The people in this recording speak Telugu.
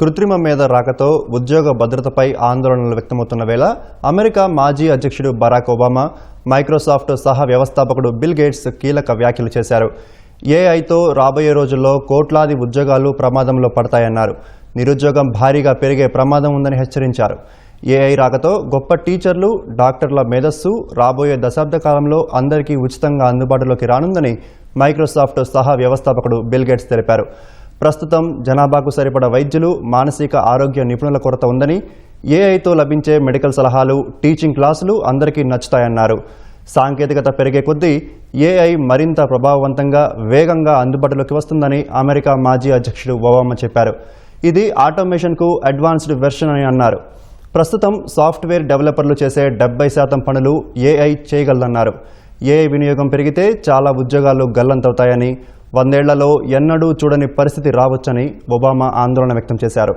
కృత్రిమ మీద రాకతో ఉద్యోగ భద్రతపై ఆందోళనలు వ్యక్తమవుతున్న వేళ అమెరికా మాజీ అధ్యక్షుడు బరాక్ ఒబామా మైక్రోసాఫ్ట్ సహా వ్యవస్థాపకుడు బిల్ గేట్స్ కీలక వ్యాఖ్యలు చేశారు. ఏఐతో రాబోయే రోజుల్లో కోట్లాది ఉద్యోగాలు ప్రమాదంలో పడతాయన్నారు. నిరుద్యోగం భారీగా పెరిగే ప్రమాదం ఉందని హెచ్చరించారు. ఏఐ రాకతో గొప్ప టీచర్లు డాక్టర్ల మేధస్సు రాబోయే దశాబ్ద కాలంలో అందరికీ ఉచితంగా అందుబాటులోకి రానుందని మైక్రోసాఫ్ట్ సహా వ్యవస్థాపకుడు బిల్ గేట్స్ తెలిపారు. ప్రస్తుతం జనాభాకు సరిపడ వైద్యులు మానసిక ఆరోగ్య నిపుణుల కొరత ఉందని ఏఐతో లభించే మెడికల్ సలహాలు టీచింగ్ క్లాసులు అందరికీ నచ్చుతాయన్నారు. సాంకేతికత పెరిగే కొద్దీ ఏఐ మరింత ప్రభావవంతంగా వేగంగా అందుబాటులోకి వస్తుందని అమెరికా మాజీ అధ్యక్షుడు ఒబామా చెప్పారు. ఇది ఆటోమేషన్కు అడ్వాన్స్డ్ వెర్షన్ అని అన్నారు. ప్రస్తుతం సాఫ్ట్వేర్ డెవలపర్లు చేసే డెబ్బై శాతం పనులు ఏఐ చేయగలదన్నారు. ఏఐ వినియోగం పెరిగితే చాలా ఉద్యోగాలు గల్లంతవుతాయని వందేళ్ళలో ఎన్నడూ చూడని పరిస్థితి రావచ్చని ఒబామా ఆందోళన వ్యక్తం చేశారు.